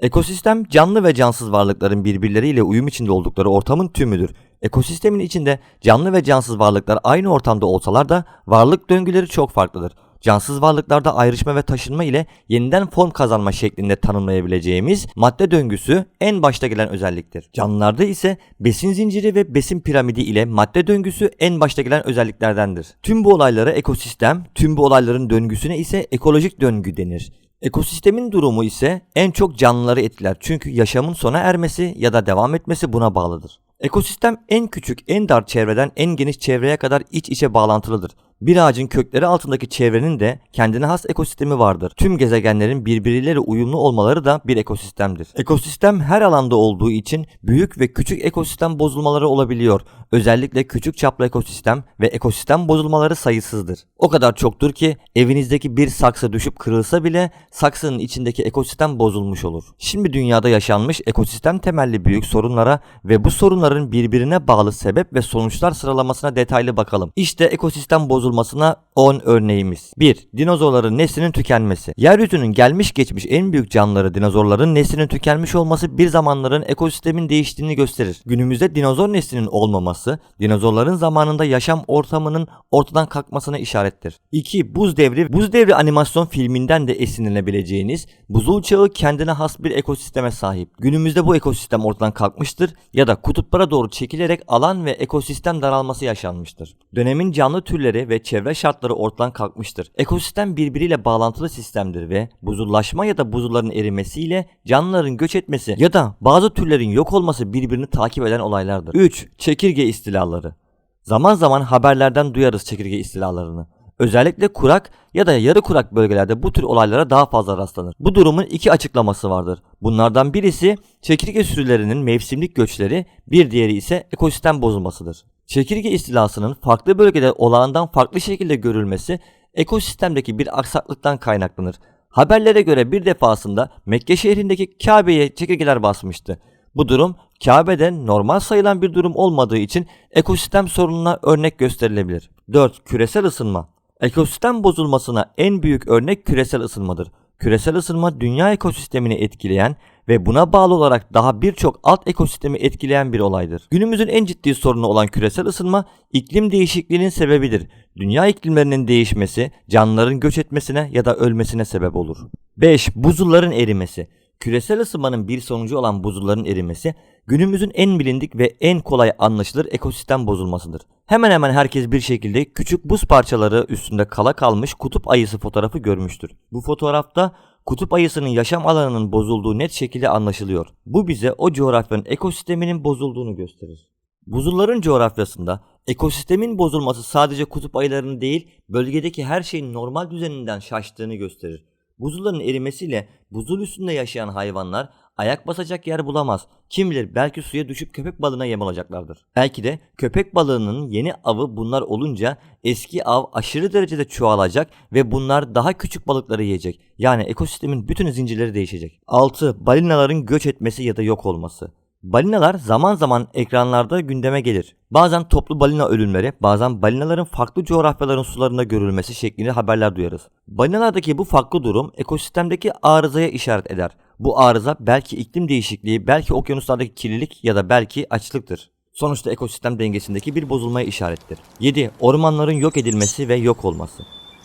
Ekosistem canlı ve cansız varlıkların birbirleriyle uyum içinde oldukları ortamın tümüdür. Ekosistemin içinde canlı ve cansız varlıklar aynı ortamda olsalar da varlık döngüleri çok farklıdır. Cansız varlıklarda ayrışma ve taşınma ile yeniden form kazanma şeklinde tanımlayabileceğimiz madde döngüsü en başta gelen özelliktir. Canlılarda ise besin zinciri ve besin piramidi ile madde döngüsü en başta gelen özelliklerdendir. Tüm bu olaylara ekosistem, tüm bu olayların döngüsüne ise ekolojik döngü denir. Ekosistemin durumu ise en çok canlıları etkiler çünkü yaşamın sona ermesi ya da devam etmesi buna bağlıdır. Ekosistem en küçük, en dar çevreden en geniş çevreye kadar iç içe bağlantılıdır. Bir ağacın kökleri altındaki çevrenin de kendine has ekosistemi vardır. Tüm gezegenlerin birbirleriyle uyumlu olmaları da bir ekosistemdir. Ekosistem her alanda olduğu için büyük ve küçük ekosistem bozulmaları olabiliyor. Özellikle küçük çaplı ekosistem ve ekosistem bozulmaları sayısızdır. O kadar çoktur ki evinizdeki bir saksı düşüp kırılsa bile saksının içindeki ekosistem bozulmuş olur. Şimdi dünyada yaşanmış ekosistem temelli büyük sorunlara ve bu sorunların birbirine bağlı sebep ve sonuçlar sıralamasına detaylı bakalım. İşte ekosistem bozulmasına 10 örneğimiz. 1. Dinozorların neslinin tükenmesi. Yeryüzünün gelmiş geçmiş en büyük canlıları dinozorların neslinin tükenmiş olması bir zamanların ekosistemin değiştiğini gösterir. Günümüzde dinozor neslinin olmaması, dinozorların zamanında yaşam ortamının ortadan kalkmasına işarettir. 2. Buz devri. Buz devri animasyon filminden de esinlenebileceğiniz buzul çağı kendine has bir ekosisteme sahip. Günümüzde bu ekosistem ortadan kalkmıştır ya da kutuplara doğru çekilerek alan ve ekosistem daralması yaşanmıştır. Dönemin canlı türleri ve çevre şartları ortadan kalkmıştır. Ekosistem birbiriyle bağlantılı sistemdir ve buzullaşma ya da buzulların erimesiyle canlıların göç etmesi ya da bazı türlerin yok olması birbirini takip eden olaylardır. 3. Çekirge istilaları. Zaman zaman haberlerden duyarız çekirge istilalarını. Özellikle kurak ya da yarı kurak bölgelerde bu tür olaylara daha fazla rastlanır. Bu durumun iki açıklaması vardır. Bunlardan birisi çekirge sürülerinin mevsimlik göçleri, bir diğeri ise ekosistem bozulmasıdır. Çekirge istilasının farklı bölgede olağandan farklı şekilde görülmesi ekosistemdeki bir aksaklıktan kaynaklanır. Haberlere göre bir defasında Mekke şehrindeki Kabe'ye çekirgeler basmıştı. Bu durum Kabe'de normal sayılan bir durum olmadığı için ekosistem sorununa örnek gösterilebilir. 4. Küresel ısınma Ekosistem bozulmasına en büyük örnek küresel ısınmadır. Küresel ısınma dünya ekosistemini etkileyen ve buna bağlı olarak daha birçok alt ekosistemi etkileyen bir olaydır. Günümüzün en ciddi sorunu olan küresel ısınma iklim değişikliğinin sebebidir. Dünya iklimlerinin değişmesi canlıların göç etmesine ya da ölmesine sebep olur. 5. Buzulların erimesi. Küresel ısınmanın bir sonucu olan buzulların erimesi günümüzün en bilindik ve en kolay anlaşılır ekosistem bozulmasıdır. Hemen hemen herkes bir şekilde küçük buz parçaları üstünde kala kalmış kutup ayısı fotoğrafı görmüştür. Bu fotoğrafta kutup ayısının yaşam alanının bozulduğu net şekilde anlaşılıyor. Bu bize o coğrafyanın ekosisteminin bozulduğunu gösterir. Buzulların coğrafyasında ekosistemin bozulması sadece kutup ayılarını değil, bölgedeki her şeyin normal düzeninden şaştığını gösterir. Buzulların erimesiyle buzul üstünde yaşayan hayvanlar ayak basacak yer bulamaz. Kim bilir belki suya düşüp köpek balığına yem olacaklardır. Belki de köpek balığının yeni avı bunlar olunca eski av aşırı derecede çoğalacak ve bunlar daha küçük balıkları yiyecek. Yani ekosistemin bütün zincirleri değişecek. 6. Balinaların göç etmesi ya da yok olması. Balinalar zaman zaman ekranlarda gündeme gelir. Bazen toplu balina ölümleri, bazen balinaların farklı coğrafyaların sularında görülmesi şeklinde haberler duyarız. Balinalardaki bu farklı durum ekosistemdeki arızaya işaret eder. Bu arıza belki iklim değişikliği, belki okyanuslardaki kirlilik ya da belki açlıktır. Sonuçta ekosistem dengesindeki bir bozulmaya işarettir. 7. Ormanların yok edilmesi ve yok olması.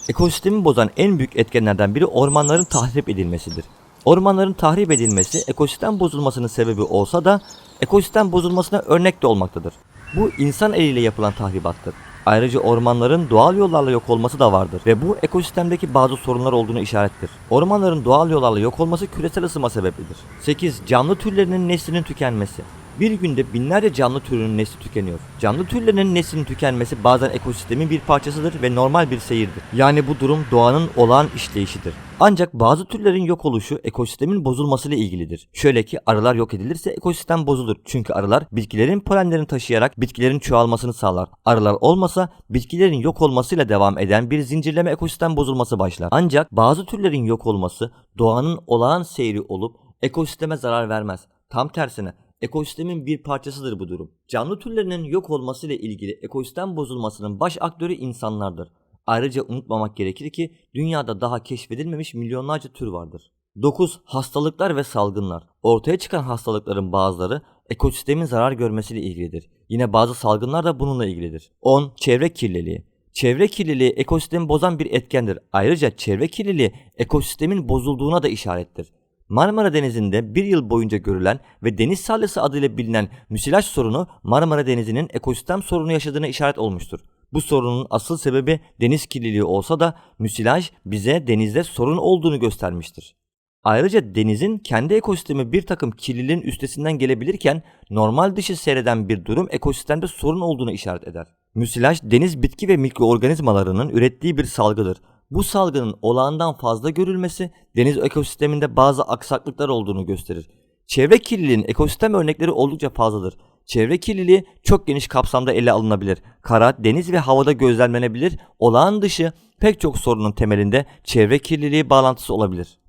Ekosistemi bozan en büyük etkenlerden biri ormanların tahrip edilmesidir. Ormanların tahrip edilmesi ekosistem bozulmasının sebebi olsa da ekosistem bozulmasına örnek de olmaktadır. Bu insan eliyle yapılan tahribattır. Ayrıca ormanların doğal yollarla yok olması da vardır ve bu ekosistemdeki bazı sorunlar olduğunu işarettir. Ormanların doğal yollarla yok olması küresel ısınma sebebidir. 8. Canlı türlerinin neslinin tükenmesi. Bir günde binlerce canlı türünün nesli tükeniyor. Canlı türlerinin neslinin tükenmesi bazen ekosistemin bir parçasıdır ve normal bir seyirdir. Yani bu durum doğanın olağan işleyişidir. Ancak bazı türlerin yok oluşu ekosistemin bozulmasıyla ilgilidir. Şöyle ki arılar yok edilirse ekosistem bozulur. Çünkü arılar bitkilerin polenlerini taşıyarak bitkilerin çoğalmasını sağlar. Arılar olmasa bitkilerin yok olmasıyla devam eden bir zincirleme ekosistem bozulması başlar. Ancak bazı türlerin yok olması doğanın olağan seyri olup ekosisteme zarar vermez. Tam tersine ekosistemin bir parçasıdır bu durum. Canlı türlerinin yok olmasıyla ilgili ekosistem bozulmasının baş aktörü insanlardır. Ayrıca unutmamak gerekir ki dünyada daha keşfedilmemiş milyonlarca tür vardır. 9. Hastalıklar ve salgınlar. Ortaya çıkan hastalıkların bazıları ekosistemin zarar görmesiyle ilgilidir. Yine bazı salgınlar da bununla ilgilidir. 10. Çevre kirliliği. Çevre kirliliği ekosistemi bozan bir etkendir. Ayrıca çevre kirliliği ekosistemin bozulduğuna da işarettir. Marmara Denizi'nde bir yıl boyunca görülen ve deniz salyası adıyla bilinen müsilaj sorunu Marmara Denizi'nin ekosistem sorunu yaşadığına işaret olmuştur. Bu sorunun asıl sebebi deniz kirliliği olsa da müsilaj bize denizde sorun olduğunu göstermiştir. Ayrıca denizin kendi ekosistemi bir takım kirliliğin üstesinden gelebilirken normal dışı seyreden bir durum ekosistemde sorun olduğunu işaret eder. Müsilaj deniz bitki ve mikroorganizmalarının ürettiği bir salgıdır. Bu salgının olağandan fazla görülmesi deniz ekosisteminde bazı aksaklıklar olduğunu gösterir. Çevre kirliliğinin ekosistem örnekleri oldukça fazladır. Çevre kirliliği çok geniş kapsamda ele alınabilir. Kara, deniz ve havada gözlemlenebilir. Olağan dışı pek çok sorunun temelinde çevre kirliliği bağlantısı olabilir.